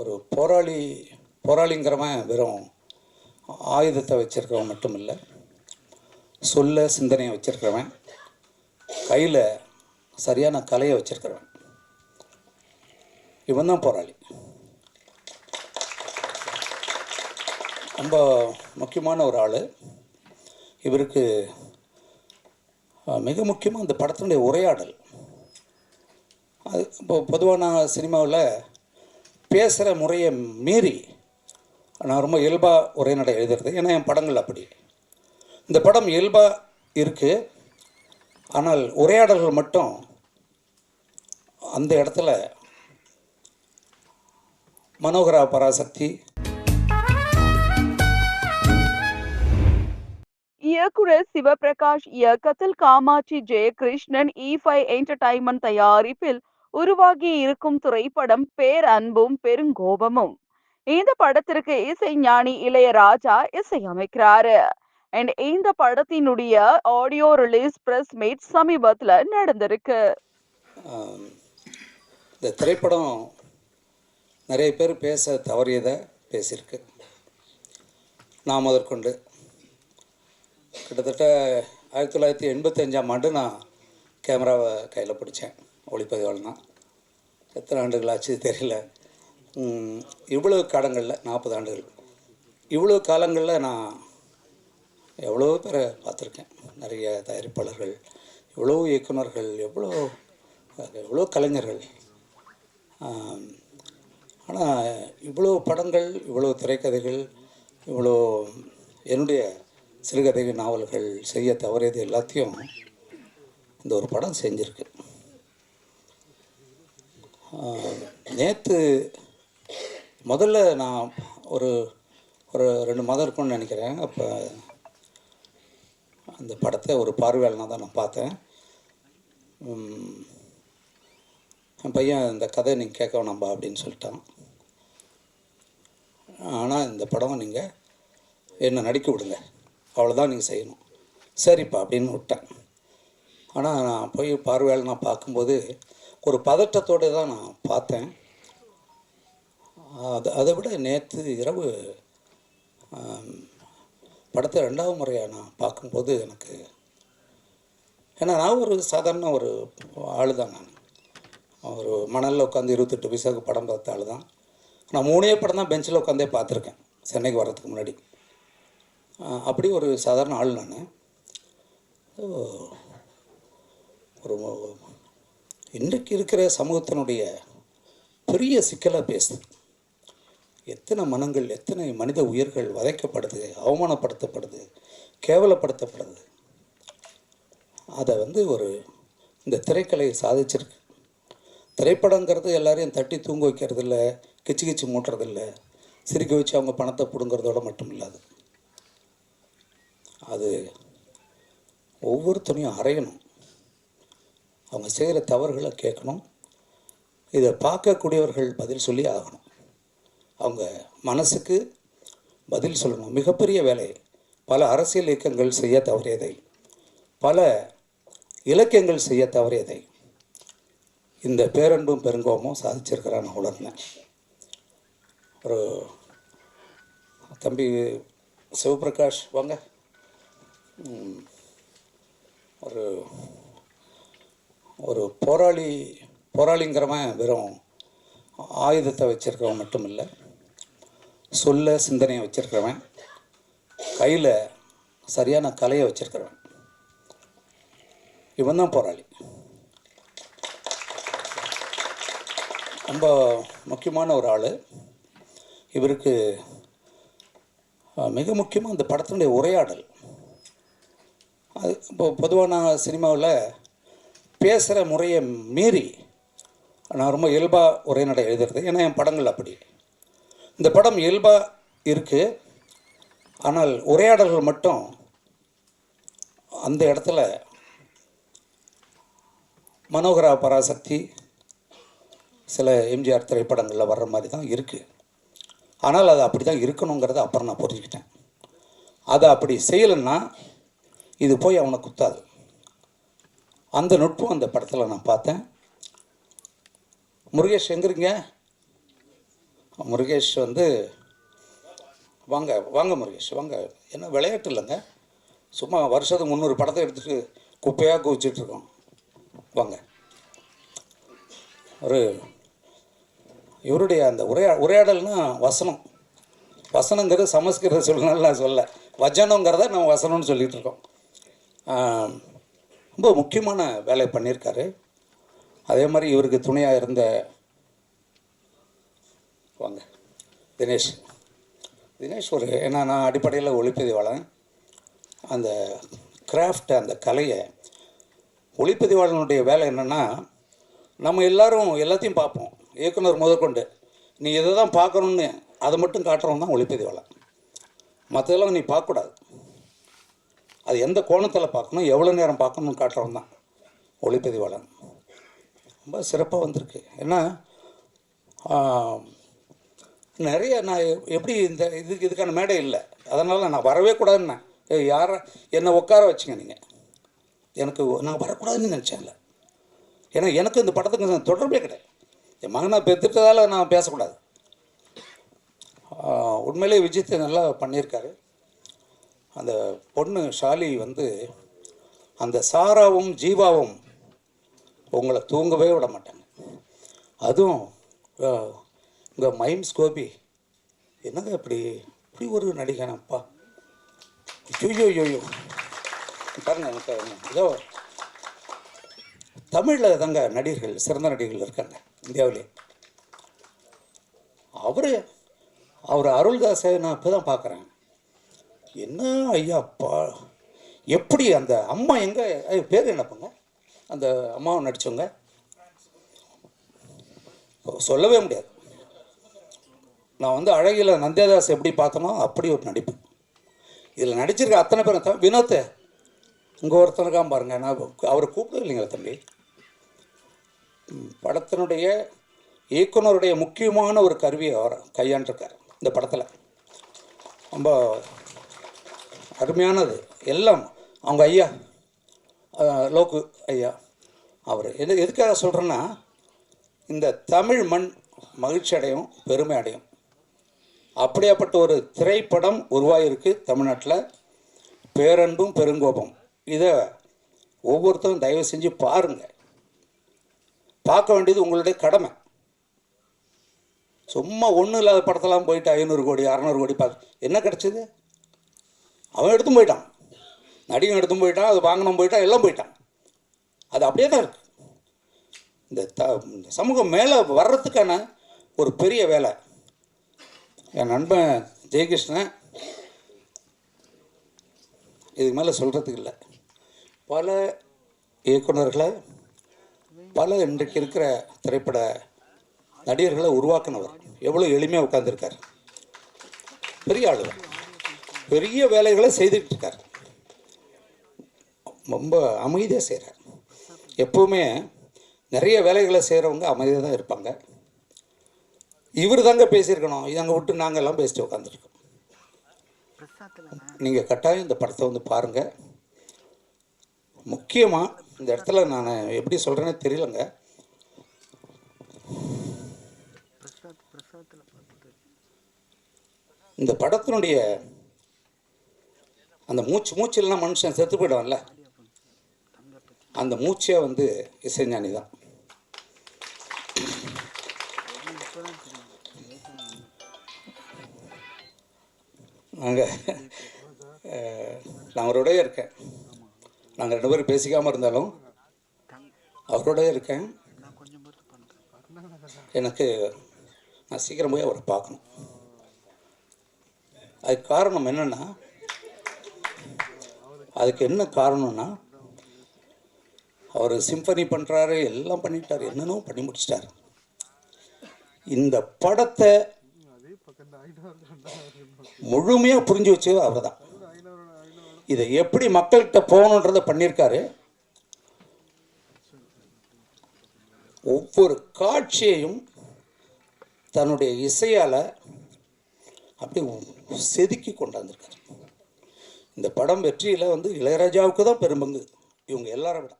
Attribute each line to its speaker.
Speaker 1: ஒரு போராளி போராளிங்கிறவன் வெறும் ஆயுதத்தை வச்சுருக்கிறவன் மட்டும் இல்லை சொல்ல சிந்தனையை வச்சுருக்கிறவன். கையில் சரியான கலையை வச்சுருக்கிறவன். இவன் தான் போராளி. ரொம்ப முக்கியமான ஒரு ஆள். இவருக்கு மிக முக்கியமாக இந்த படத்தினுடைய உரையாடல். அது இப்போ பொதுவாக நான் சினிமாவில் பேசுகிற முறையை மீறி நான் ரொம்ப இயல்பாக உரைநடை எழுதுறது. ஏன்னா என் படங்கள் அப்படி. இந்த படம் இயல்பாக இருக்குது ஆனால் உரையாடல்கள் மட்டும் அந்த இடத்துல மனோகரா பராசக்தி.
Speaker 2: இயக்குனர் சிவபிரகாஷ் இயக்கத்தில் Kamatchi Jayakrishnan E five entertainment தயாரிப்பில் உருவாகி இருக்கும் திரைப்படம் பேர் அன்பும் பெருங்கோபமும் இந்த படத்திற்கு இசை ஞானி இளையராஜா இசையமைக்கிறாரு. அண்ட் இந்த படத்தினுடைய ஆடியோ ரிலீஸ் பிரஸ் மீட் சமீபத்தில் நடந்திருக்கு.
Speaker 1: இந்த திரைப்படம் நிறைய பேர் பேச தவறியதை பேசியிருக்கு. நான் முதற்கொண்டு கிட்டத்தட்ட ஆயிரத்தி தொள்ளாயிரத்தி எண்பத்தஞ்சாம் ஆண்டு நான் கேமராவை கையில் பிடிச்சேன். ஒளிப்பதிவாளனா. எத்தனை ஆண்டுகள் ஆச்சு தெரியல. இவ்வளோ காலங்களில் நாற்பது ஆண்டுகள். இவ்வளோ காலங்களில் நான் எவ்வளோ பேரை பார்த்துருக்கேன். நிறைய தயாரிப்பாளர்கள் எவ்வளோ இயக்குனர்கள் எவ்வளோ எவ்வளோ கலைஞர்கள். ஆனால் இவ்வளோ படங்கள் இவ்வளோ திரைக்கதைகள் இவ்வளோ என்னுடைய சிறுகதைகள் நாவல்கள் செய்ய தவறியது எல்லாத்தையும் இந்த ஒரு படம் செஞ்சுருக்கு. நேற்று முதல்ல நான் ஒரு ஒரு ரெண்டு மாதம் இருக்கும்னு நினைக்கிறேன். அப்போ அந்த படத்தை ஒரு பார்வையாளனாக தான் நான் பார்த்தேன். என் பையன் இந்த கதை நீங்கள் கேட்க வேணாம்பா அப்படின்னு சொல்லிட்டான். ஆனால் இந்த படம் நீங்கள் என்னை நடிக்க விடுங்க. அவ்வளோதான் நீங்கள் செய்யணும். சரிப்பா அப்படின்னு விட்டேன். ஆனால் நான் போய் பார்வையாளனாக பார்க்கும்போது ஒரு பதட்டத்தோடு தான் நான் பார்த்தேன். அது அதை விட நேற்று இரவு படத்தை ரெண்டாவது முறையாக நான் பார்க்கும்போது எனக்கு ஏன்னா நான் ஒரு சாதாரண ஒரு ஆள் தான் நான். ஒரு மணலில் உட்காந்து இருபத்தெட்டு பைசாவுக்கு படம் பார்த்த ஆள் தான் நான் மூணே படம் தான் பெஞ்சில் உட்காந்தே பார்த்துருக்கேன் சென்னைக்கு வர்றதுக்கு முன்னாடி. அப்படி ஒரு சாதாரண ஆள் நான். ஒரு இன்றைக்கு இருக்கிற சமூகத்தினுடைய பெரிய சிக்கலை பேசுது. எத்தனை மனங்கள் எத்தனை மனித உயிர்கள் வதைக்கப்படுது அவமானப்படுத்தப்படுது கேவலப்படுத்தப்படுது? அதை வந்து ஒரு இந்த திரைக்கலை சாதிச்சிருக்கு. திரைப்படங்கிறது எல்லாரையும் தட்டி தூங்க வைக்கிறது இல்லை கிச்சு கிச்சு மூட்டுறதில்ல சிரிக்க வச்சு அவங்க பணத்தை பிடுங்கிறதோட மட்டும் இல்லாது அது ஒவ்வொருத்தனையும் அறையணும். அவங்க செய்கிற தவறுகளை கேட்கணும். இதை பார்க்கக்கூடியவர்கள் பதில் சொல்லி ஆகணும். அவங்க மனசுக்கு பதில் சொல்லணும். மிகப்பெரிய வேலை. பல அரசியல் இயக்கங்கள் செய்ய தவறியதை. பல இலக்கியங்கள் செய்ய தவறியதை. இந்த பேரன்பும் பெருங்கோமும் சாதிச்சிருக்கிறான் நான் உணர்ந்தேன். ஒரு தம்பி சிவபிரகாஷ் வாங்க. ஒரு ஒரு போராளி போராளிங்கிறவன் வெறும் ஆயுதத்தை வச்சுருக்கவன் மட்டும் இல்லை சொல்ல சிந்தனையை வச்சுருக்கிறவன். கையில் சரியான கலையை வச்சுருக்கிறவன். இவன் தான் போராளி. ரொம்ப முக்கியமான ஒரு ஆள். இவருக்கு மிக முக்கியமாக அந்த படத்தினுடைய உரையாடல். அது இப்போ பொதுவாக நான் சினிமாவில் பேசுகிற முறையை மீறி நான் ரொம்ப இயல்பாக உரைநடை எழுதுறது. ஏன்னா என் படங்கள் அப்படி. இந்த படம் இயல்பாக இருக்குது ஆனால் உரையாடல்கள் மட்டும் அந்த இடத்துல மனோகரா பராசக்தி சில எம்ஜிஆர் திரைப்படங்களில் வர்ற மாதிரி தான் இருக்குது ஆனால் அது அப்படி தான் இருக்கணுங்கிறத அப்புறம் நான் புரிஞ்சுக்கிட்டேன். அதை அப்படி செய்யலைன்னா இது போய் அவனை குத்தாது. அந்த நுட்பம் அந்த படத்தில் நான் பார்த்தேன். முருகேஷ் எங்கிருங்க முருகேஷ் வந்து வாங்க வாங்க முருகேஷ் வாங்க. என்ன விளையாட்டு இல்லைங்க. சும்மா வருஷத்துக்கு முந்நூறு படத்தை எடுத்துகிட்டு குப்பையாக குவிச்சிட்ருக்கோம் வாங்க. ஒரு இவருடைய அந்த உரையா உரையாடல்னா வசனம். வசனங்கிறது சமஸ்கிருத சொல்லணும்னு நான் சொல்ல வச்சனங்கிறத நம்ம வசனம்னு சொல்லிகிட்ருக்கோம் இருக்கோம். ரொம்ப முக்கியமான வேலை பண்ணியிருக்காரு. அதே மாதிரி இவருக்கு துணையாக இருந்த வாங்க தினேஷ். தினேஷ் ஒரு ஏன்னா நான் அடிப்படையில் ஒளிப்பதிவாளன். அந்த கிராஃப்ட் அந்த கலையை ஒளிப்பதிவாளனுடைய வேலை என்னென்னா நம்ம எல்லாரும் எல்லாத்தையும் பார்ப்போம். இயக்குனர் முதற்கொண்டு நீ இதை தான் பார்க்கணுன்னு அதை மட்டும் காட்டுறவன் தான் ஒளிப்பதிவாளன். மற்றதெல்லாம் நீ பார்க்கக்கூடாது. அது எந்த கோணத்தில் பார்க்கணும் எவ்வளோ நேரம் பார்க்கணும்னு காட்டுறவன் தான் ஒளிப்பதிவாளன். ரொம்ப சிறப்பாக வந்திருக்கு. ஏன்னா நிறைய நான் எ- எப்படி இந்த இதுக்கு இதுக்கான மேடை இல்லை. அதனால் நான் வரவே கூடாதுன்னு ஏய் யாரை என்னை உட்கார வச்சுங்க நீங்கள் எனக்கு நான் வரக்கூடாதுன்னு நினச்சேன்ல ஏன்னா எனக்கு இந்த படத்துக்கு தொடர்பே கிடையாது. என் மகனை பெற்றுட்டதால் நான் பேசக்கூடாது. உண்மையிலே விஜயத்தை நல்லா பண்ணியிருக்காரு. அந்த பொண்ணு ஷாலி வந்து அந்த சாராவும் ஜீவாவும் உங்களை தூங்கவே விட மாட்டாங்க. அதுவும் இங்கே மைம்ஸ் கோபி என்னங்க இப்படி இப்படி ஒரு நடிகனப்பா? ஐயோ ஐயோ பாருங்க எனக்கு ஏதோ தமிழில் தாங்க நடிகர்கள் சிறந்த நடிகர்கள் இருக்காங்க இந்தியாவிலே. அவர் அவர் அருள்தாசை நான் இப்போ தான் பார்க்குறேன் என்ன ஐயாப்பா? எப்படி அந்த அம்மா எங்கே? பேர் என்ன பண்ண அந்த அம்மாவை நடித்தவங்க சொல்லவே முடியாது. நான் வந்து அழகியில் நந்தியாதாஸ் எப்படி பார்த்தனோ அப்படி ஒரு நடிப்பு இதில் நடிச்சிருக்க அத்தனை பேரும் தான். வினோத் இங்கே ஒருத்தனுக்காம பாருங்க. நான் அவரை கூப்பிடுது இல்லைங்களா தம்பி? படத்தினுடைய இயக்குனருடைய முக்கியமான ஒரு கருவியை அவர் கையாண்டிருக்கார் இந்த படத்தில். ரொம்ப அருமையானது. எல்லாம் அவங்க ஐயா லோக்கு ஐயா அவர். எது எதுக்காக சொல்கிறேன்னா இந்த தமிழ் மண் மகிழ்ச்சி அடையும் பெருமை அடையும். அப்படியாப்பட்ட ஒரு திரைப்படம் உருவாகிருக்கு தமிழ்நாட்டில். பேரன்பும் பெருங்கோபம். இதை ஒவ்வொருத்தரும் தயவு செஞ்சு பாருங்கள் பார்க்க வேண்டியது உங்களுடைய கடமை. சும்மா ஒன்றும் இல்லாத படத்தெல்லாம் போயிட்டு ஐநூறு கோடி அறநூறு கோடி பார்த்து என்ன கிடச்சிது? அவன் எடுத்தும் போயிட்டான். நடிகன் எடுத்தும் போயிட்டான் அது வாங்கணும் போயிட்டான் எல்லாம் போயிட்டான். அது அப்படியே தான் இருக்கு. இந்த த இந்த சமூகம் மேலே வர்றதுக்கான ஒரு பெரிய வேலை. என் நண்பன் ஜெயகிருஷ்ணன் இதுக்கு மேலே சொல்கிறதுக்கு இல்லை. பல இயக்குனர்களை பல இன்றைக்கு இருக்கிற திரைப்பட நடிகர்களை உருவாக்குனவர். எவ்வளோ எளிமையாக உட்காந்துருக்கார் பெரிய ஆளு பெரிய வேலைகளை செய்துக்கிட்டு இருக்கார். ரொம்ப அமைதியாக செய்கிறார் எப்போவுமே நிறைய வேலைகளை செய்கிறவங்க அமைதியாக தான் இருப்பாங்க. இவர் தாங்க பேசியிருக்கணும். இதை அங்கே விட்டு நாங்கள் எல்லாம் பேசிட்டு உட்காந்துருக்கோம் நீங்கள் கட்டாயம் இந்த படத்தை வந்து பாருங்கள் முக்கியமாக இந்த இடத்துல நான் எப்படி சொல்கிறேனே தெரியலங்க. இந்த படத்தினுடைய அந்த மூச்சு மூச்சு இல்லைன்னா மனுஷன் செத்து போயிடுவான்ல. அந்த மூச்சே வந்து இசைஞானி தான். நாங்கள் நான் அவரோடய இருக்கேன். நாங்கள் ரெண்டு பேரும் பேசிக்காமல் இருந்தாலும் அவரோடய இருக்கேன். எனக்கு நான் சீக்கிரம் போய் அவரை பார்க்கணும். அதுக்கு காரணம் என்னென்னா அதுக்கு என்ன காரணம்னா அவர் சிம்பனி பண்ணுறாரு எல்லாம் பண்ணிட்டார். என்னென்னோ பண்ணி முடிச்சிட்டாரு. இந்த படத்தை முழுமையாக புரிஞ்சு வச்சது அவர் தான் இதை எப்படி மக்கள்கிட்ட போகணுன்றதை பண்ணியிருக்காரு. ஒவ்வொரு காட்சியையும் தன்னுடைய இசையால் அப்படி செதுக்கி கொண்டாந்துருக்கார் இந்த படம் வெற்றியில் வந்து இளையராஜாவுக்கு தான் பெரும்பங்கு. இவங்க எல்லாரை விட.